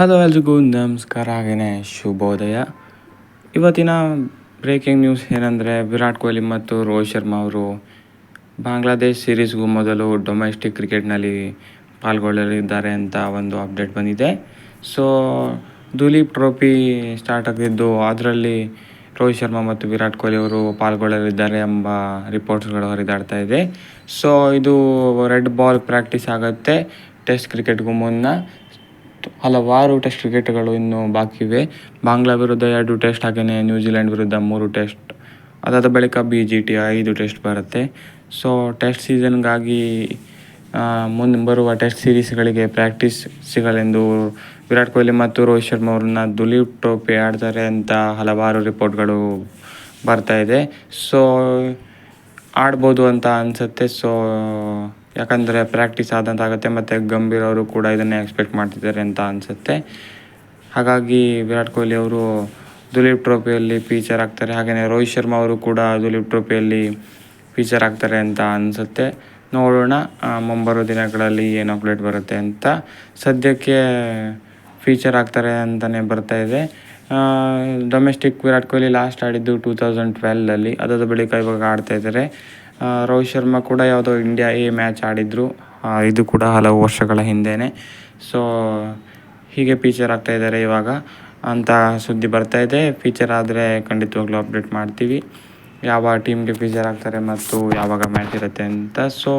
Hello ಎಲ್ರಿಗೂ ನಮಸ್ಕಾರ ಹಾಗೆಯೇ ಶುಭೋದಯ. ಇವತ್ತಿನ ಬ್ರೇಕಿಂಗ್ ನ್ಯೂಸ್ ಏನಂದರೆ ವಿರಾಟ್ ಕೊಹ್ಲಿ ಮತ್ತು ರೋಹಿತ್ ಶರ್ಮಾ ಅವರು ಬಾಂಗ್ಲಾದೇಶ್ ಸೀರೀಸ್ಗೂ ಮೊದಲು ಡೊಮೆಸ್ಟಿಕ್ ಕ್ರಿಕೆಟ್ನಲ್ಲಿ ಪಾಲ್ಗೊಳ್ಳಲಿದ್ದಾರೆ ಅಂತ ಒಂದು ಅಪ್ಡೇಟ್ ಬಂದಿದೆ. ಸೊ ದುಲೀಪ್ ಟ್ರೋಫಿ ಸ್ಟಾರ್ಟ್ ಆಗಿದ್ದು ಅದರಲ್ಲಿ ರೋಹಿತ್ ಶರ್ಮಾ ಮತ್ತು ವಿರಾಟ್ ಕೊಹ್ಲಿ ಅವರು ಪಾಲ್ಗೊಳ್ಳಲಿದ್ದಾರೆ ಎಂಬ ರಿಪೋರ್ಟ್ಸ್ಗಳು ಹರಿದಾಡ್ತಾ ಇದೆ. ಸೊ ಇದು ರೆಡ್ ಬಾಲ್ ಪ್ರಾಕ್ಟೀಸ್ ಆಗುತ್ತೆ. ಟೆಸ್ಟ್ ಕ್ರಿಕೆಟ್ಗೂ ಮುನ್ನ ಹಲವಾರು ಟೆಸ್ಟ್ ಕ್ರಿಕೆಟ್ಗಳು ಇನ್ನೂ ಬಾಕಿ ಇವೆ. ಬಾಂಗ್ಲಾ ವಿರುದ್ಧ ಎರಡು ಟೆಸ್ಟ್ ಹಾಗೆಯೇ ನ್ಯೂಜಿಲೆಂಡ್ ವಿರುದ್ಧ ಮೂರು ಟೆಸ್ಟ್ ಅದಾದ ಬಳಿಕ ಬಿ ಜಿ ಟಿ ಐದು ಟೆಸ್ಟ್ ಬರುತ್ತೆ. ಸೊ ಟೆಸ್ಟ್ ಸೀಸನ್ಗಾಗಿ ಮುಂದೆ ಬರುವ ಟೆಸ್ಟ್ ಸೀರೀಸ್ಗಳಿಗೆ ಪ್ರಾಕ್ಟೀಸ್ ಸಿಗಲೆಂದು ವಿರಾಟ್ ಕೊಹ್ಲಿ ಮತ್ತು ರೋಹಿತ್ ಶರ್ಮಾ ಅವ್ರನ್ನ ದುಲೀಪ್ ಟ್ರೋಫಿ ಆಡ್ತಾರೆ ಅಂತ ಹಲವಾರು ರಿಪೋರ್ಟ್ಗಳು ಬರ್ತಾ ಇದೆ. ಸೊ ಆಡ್ಬೋದು ಅಂತ ಅನಿಸುತ್ತೆ. ಸೊ ಯಾಕಂದರೆ ಪ್ರಾಕ್ಟೀಸ್ ಆದಂತಾಗುತ್ತೆ ಮತ್ತು ಗಂಭೀರ್ ಅವರು ಕೂಡ ಇದನ್ನೇ ಎಕ್ಸ್ಪೆಕ್ಟ್ ಮಾಡ್ತಿದ್ದಾರೆ ಅಂತ ಅನಿಸುತ್ತೆ. ಹಾಗಾಗಿ ವಿರಾಟ್ ಕೊಹ್ಲಿ ಅವರು ದುಲೀಪ್ ಟ್ರೋಫಿಯಲ್ಲಿ ಫೀಚರ್ ಆಗ್ತಾರೆ ಹಾಗೆಯೇ ರೋಹಿತ್ ಶರ್ಮಾ ಅವರು ಕೂಡ ದುಲೀಪ್ ಟ್ರೋಫಿಯಲ್ಲಿ ಫೀಚರ್ ಆಗ್ತಾರೆ ಅಂತ ಅನಿಸುತ್ತೆ. ನೋಡೋಣ ಮುಂಬರೋ ದಿನಗಳಲ್ಲಿ ಏನು ಅಪ್ಡೇಟ್ ಬರುತ್ತೆ ಅಂತ. ಸದ್ಯಕ್ಕೆ ಫೀಚರ್ ಆಗ್ತಾರೆ ಅಂತಲೇ ಬರ್ತಾ ಇದೆ. ಡೊಮೆಸ್ಟಿಕ್ ವಿರಾಟ್ ಕೊಹ್ಲಿ ಲಾಸ್ಟ್ ಆಡಿದ್ದು ಟೂ ತೌಸಂಡ್ ಟ್ವೆಲ್ಲಲ್ಲಿ ಅದಾದ ಬಳಿಕ ಇವಾಗ ಆಡ್ತಾ ಇದ್ದಾರೆ. ರೋಹಿತ್ ಶರ್ಮಾ ಕೂಡ ಯಾವುದೋ ಇಂಡಿಯಾ ಎ ಮ್ಯಾಚ್ ಆಡಿದರು. ಇದು ಕೂಡ ಹಲವು ವರ್ಷಗಳ ಹಿಂದೆಯೇ ಸೊ ಹೀಗೆ ಫೀಚರ್ ಆಗ್ತಾ ಇದ್ದಾರೆ ಇವಾಗ. ಅಂತ ಸುದ್ದಿ ಬರ್ತಾ ಇದೆ. ಫೀಚರ್ ಆದರೆ ಖಂಡಿತವಾಗ್ಲೂ ಅಪ್ಡೇಟ್ ಮಾಡ್ತೀವಿ. ಯಾವ ಟೀಮ್ಗೆ ಫೀಚರ್ ಆಗ್ತಾರೆ ಮತ್ತು ಯಾವಾಗ ಮ್ಯಾಚ್ ಇರುತ್ತೆ ಅಂತ. ಸೊ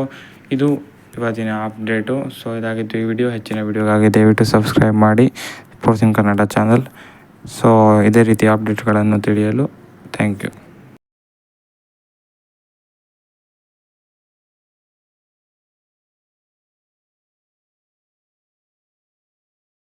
ಇದು ಇವತ್ತಿನ ಅಪ್ಡೇಟು ಸೊ ಇದಾಗಿತ್ತು ಈ ವಿಡಿಯೋ ಹೆಚ್ಚಿನ ವಿಡಿಯೋಗಾಗಿ ದಯವಿಟ್ಟು ಸಬ್ಸ್ಕ್ರೈಬ್ ಮಾಡಿ. Sports in Kannada channel so ಇದೇ ರೀತಿ ಅಪ್ಡೇಟ್ಗಳನ್ನು ತಿಳಿಯಲು ಥ್ಯಾಂಕ್ ಯು